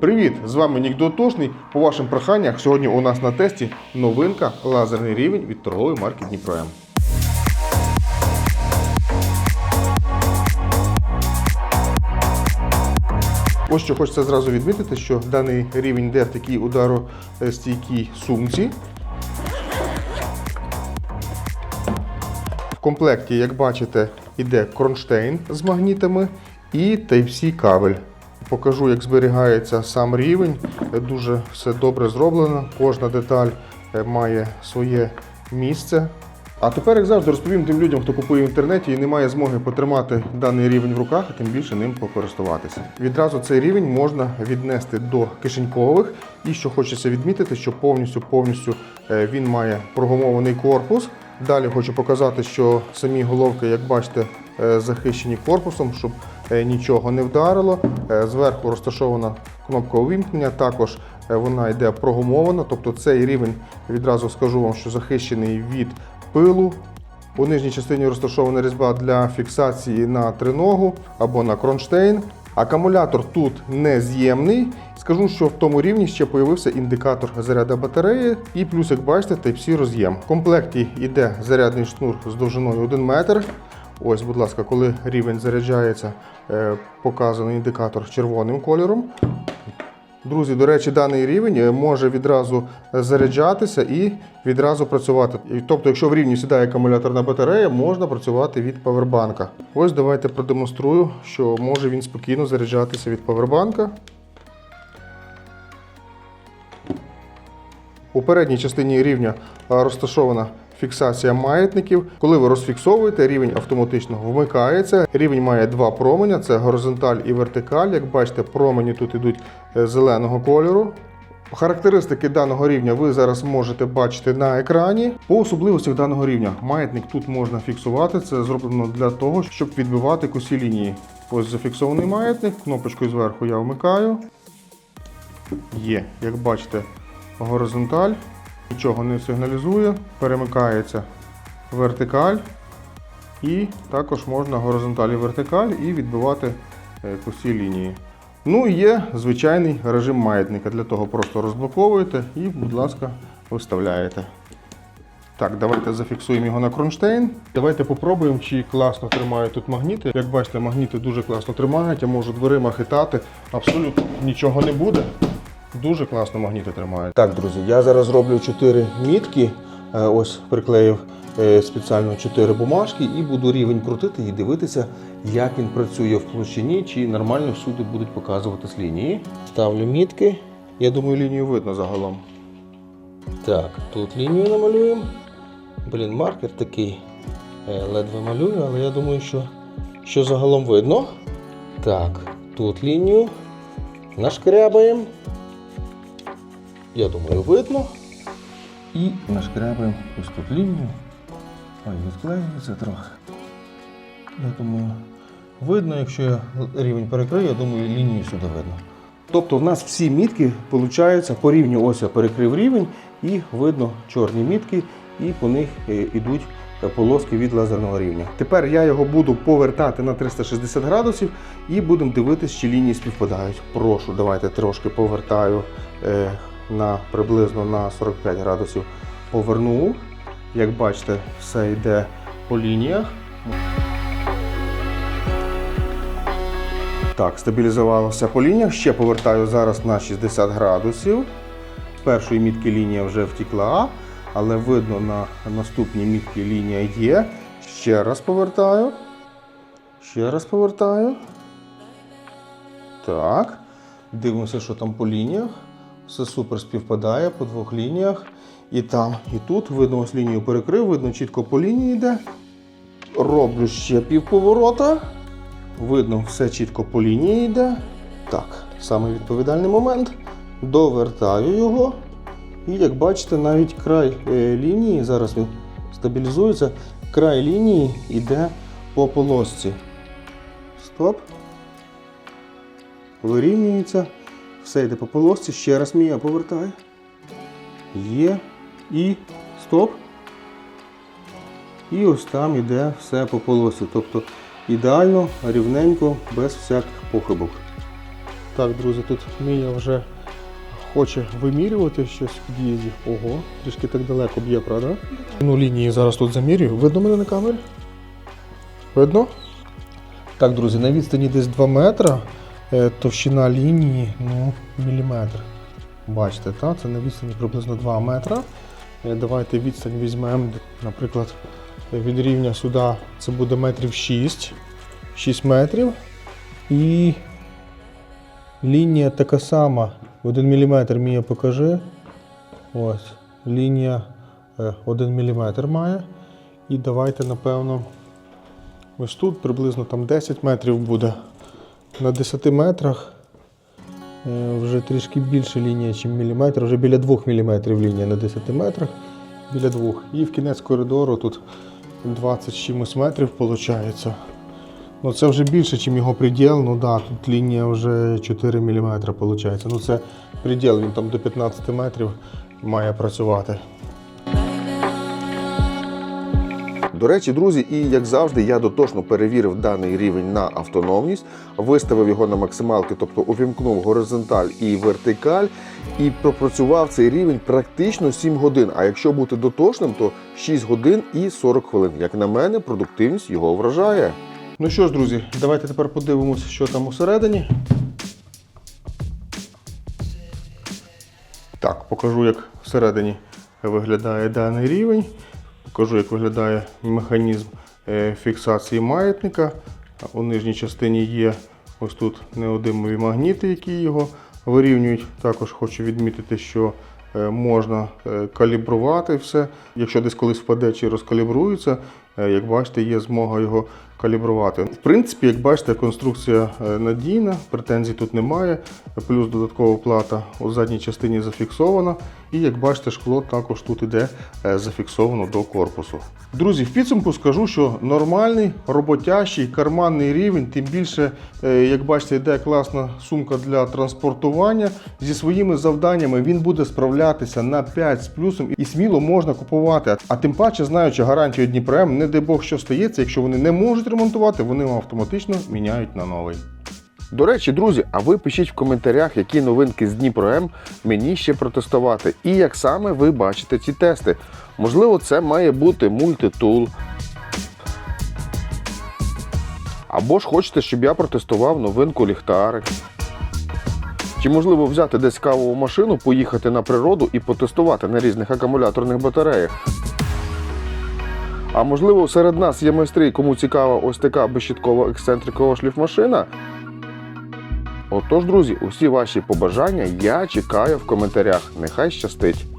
Привіт! З вами Нік Дотошний. По вашим проханнях сьогодні у нас на тесті новинка лазерний рівень від торгової марки Дніпро М. Ось що хочеться зразу відмітити, що даний рівень йде в такій ударостійкій сумці. В комплекті, як бачите, йде кронштейн з магнітами і Type-C кабель. Покажу, як зберігається сам рівень. Дуже все добре зроблено. Кожна деталь е, має своє місце. А тепер, як завжди, розповім тим людям, хто купує в інтернеті і не має змоги потримати даний рівень в руках, а тим більше ним покористуватися. Відразу цей рівень можна віднести до кишенькових. І що хочеться відмітити, що повністю повністю е, він має прогумований корпус. Далі хочу показати, що самі головки, як бачите, е, захищені корпусом, щоб е, нічого не вдарило. Е, Зверху розташована кнопка увімкнення. Також е, вона йде прогумована, тобто цей рівень відразу скажу вам, що захищений від пилу. У нижній частині розташована різьба для фіксації на триногу або на кронштейн. Акумулятор тут нез'ємний. Скажу, що в тому рівні ще появився індикатор заряду батареї, і плюс, як бачите, Type-C роз'єм. В комплекті йде зарядний шнур з довжиною 1 метр. Ось, будь ласка, коли рівень заряджається, е, показаний індикатор червоним кольором. Друзі, до речі, даний рівень е, може відразу заряджатися і відразу працювати. Тобто, якщо в рівні сідає акумуляторна батарея, можна працювати від павербанка. Ось давайте продемонструю, що може він спокійно заряджатися від павербанка. У передній частині рівня розташована фіксація маятників. Коли ви розфіксовуєте, рівень автоматично вмикається. Рівень має два променя: це горизонталь і вертикаль. Як бачите, промені тут йдуть е, зеленого кольору. Характеристики даного рівня ви зараз можете бачити на екрані. По особливостях даного рівня маятник тут можна фіксувати. Це зроблено для того, щоб відбивати косі лінії. Ось зафіксований маятник, кнопочкою зверху я вмикаю. Є, як бачите, горизонталь, нічого не сигналізує, перемикається вертикаль, і також можна горизонталь і вертикаль і відбивати е, косі лінії. Ну і є звичайний режим маятника. Для того просто розблоковуєте і, будь ласка, виставляєте. Так, давайте зафіксуємо його на кронштейн. Давайте попробуємо, чи класно тримають тут магніти. Як бачите, магніти дуже класно тримають, я можу дверима хитати, абсолютно нічого не буде. Дуже класно магніти тримають. Так, друзі, я зараз зроблю 4 мітки. Е, Ось приклеїв е, спеціально 4 бумажки і буду рівень крутити і дивитися, як він працює в площині, чи нормально всюди будуть показуватись лінії. Ставлю мітки. Я думаю, лінію видно загалом. Так, тут лінію намалюємо. Блін, маркер такий е, ледве малюю, але я думаю, що, що загалом видно. Так, тут лінію нашкрябаємо. Я думаю, видно. І нашкрябаємо ось тут лінію. Ой, відклеюється трохи. Я думаю, видно, якщо я рівень перекрию, я думаю, лінію сюди видно. Тобто в нас всі мітки виходить, по рівню ось я перекрив рівень і видно чорні мітки, і по них йдуть полоски від лазерного рівня. Тепер я його буду повертати на 360 градусів і будемо дивитися, чи лінії співпадають. Прошу, давайте трошки повертаю е, на приблизно на 45 градусів. Повернув. Як бачите, все йде по лініях. Так, стабілізувалося по лініях. Ще повертаю зараз на 60 градусів. Першої мітки лінія вже втекла, але видно на наступній мітці лінія є. Ще раз повертаю. Ще раз повертаю. Так. Дивимося, що там по лініях. Все супер співпадає по двох лініях. І там, і тут видно, ось лінію перекрив, видно чітко по лінії йде. Роблю ще півповорота. Видно, все чітко по лінії йде. Так, саме відповідальний момент. Довертаю його. І як бачите, навіть край е, лінії, зараз він стабілізується, край лінії йде по полосці. Стоп. Вирівнюється. Все йде по полосці. Ще раз мія повертаю. Є. І стоп. І ось там йде все по полосі. Тобто ідеально, рівненько, без всяких похибок. Так, друзі, тут Мія вже хоче вимірювати щось в під'їзді. Ого, трішки так далеко б'є, правда? Ну, лінії зараз тут замірюю. Видно мене на камері? Видно? Так, друзі, на відстані десь 2 метра, товщина лінії ну, міліметр. Бачите, так? це на відстані приблизно 2 метра. Е, Давайте відстань візьмемо, наприклад, від рівня сюди це буде метрів 6, 6 метрів. І лінія така сама. 1 мм Мія покажи. Ось. Лінія 1 мм має. І давайте, напевно, ось тут приблизно там 10 метрів буде. На 10 метрах е, вже трішки більше лінія, ніж міліметр. Вже біля 2 мм лінія на 10 метрах. Біля 2. І в кінець коридору тут 20 чимось метрів виходить. Ну, це вже більше, ніж його приділ. Ну да, тут лінія вже 4 мм виходить. Ну це приділ, він там до 15 метрів має працювати. До речі, друзі, і як завжди, я дотошно перевірив даний рівень на автономність, виставив його на максималки, тобто увімкнув горизонталь і вертикаль, і пропрацював цей рівень практично 7 годин. А якщо бути дотошним, то 6 годин і 40 хвилин. Як на мене, продуктивність його вражає. Ну що ж, друзі, давайте тепер подивимось, що там усередині. Так, покажу, як всередині виглядає даний рівень. Покажу, як виглядає механізм е, фіксації маятника. У нижній частині є ось тут неодимові магніти, які його вирівнюють. Також хочу відмітити, що е, можна е, калібрувати все. Якщо десь колись впаде чи розкалібрується, як бачите, є змога його калібрувати. В принципі, як бачите, конструкція е, надійна, претензій тут немає. Плюс додаткова плата у задній частині зафіксована. І як бачите, шкло також тут іде е, зафіксовано до корпусу. Друзі, в підсумку скажу, що нормальний, роботящий, карманний рівень, тим більше, е, як бачите, йде класна сумка для транспортування. Зі своїми завданнями він буде справлятися на 5 з плюсом і сміло можна купувати. А тим паче, знаючи гарантію Дніпрем, не дай Бог, що стається, якщо вони не можуть ремонтувати, вони автоматично міняють на новий. До речі, друзі, а ви пишіть в коментарях, які новинки з Дніпро М мені ще протестувати, і як саме ви бачите ці тести. Можливо, це має бути мультитул. Або ж хочете, щоб я протестував новинку ліхтарик. Чи можливо взяти десь кавову машину, поїхати на природу і потестувати на різних акумуляторних батареях. А можливо, серед нас є майстри, кому цікава ось така безщіткова ексцентрикова шліфмашина. Отож, друзі, усі ваші побажання я чекаю в коментарях. Нехай щастить!